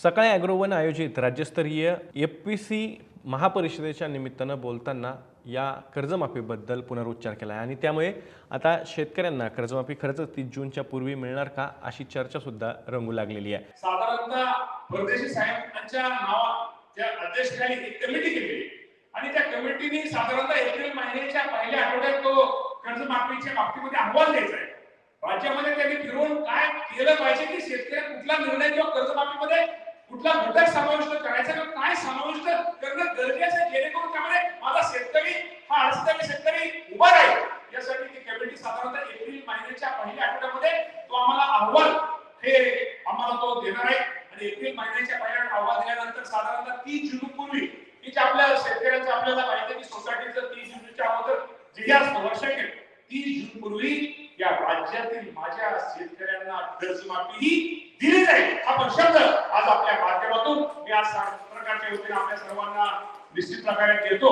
सकाळी ॲग्रोवन आयोजित राज्यस्तरीय एफ पी सी महापरिषदेच्या निमित्तानं बोलताना या कर्जमाफीबद्दल पुनरुच्चार केला आहे आणि त्यामुळे आता शेतकऱ्यांना कर्जमाफी खरंच तीस जूनच्या पूर्वी मिळणार का अशी चर्चा सुद्धा रंगू लागलेली आहे. साधारणतः परदेशी साहेबांच्या नावाच्या अध्यक्षतेखाली एक कमिटी केली. आणि त्या कमिटीने साधारणतः एप्रिल महिन्याच्या पहिल्या आठवड्यात तो कर्जमाफीच्या बाबतीमध्ये अहवाल द्यायचा आहे. राज्यामध्ये त्यांनी फिरवून काय केलं पाहिजे की शेतकऱ्या कुठला निर्णय किंवा कुठला घटक समाविष्ट करायचा किंवा काय समाविष्ट करणं गरजेचं आहे जेणेकरून त्यामध्ये माझा शेतकरी हा अडचणी शेतकरी उभा राहील. यासाठी ती कमिटी साधारणतः एप्रिल महिन्याच्या पहिल्या आठवड्यामध्ये तो आम्हाला अहवाल हे आम्हाला तो देणार आहे. आणि एप्रिल महिन्याच्या पहिल्या अहवाल दिल्यानंतर साधारणतः तीन जून पूर्वी की जे आपल्या शेतकऱ्यांचं आपल्याला माहिती की सोसायटीचं तीन जूनच्या अगोदर जे असतं वर्षाखेर तीन जून पूर्वी या राज्यातील माझ्या शेतकऱ्यांना कर्जमाफी ही दिली जाईल. हा पण शब्द आज आपल्या माध्यमातून मी आज प्रकारच्या वतीने आपल्या सर्वांना निश्चित प्रकारे देतो.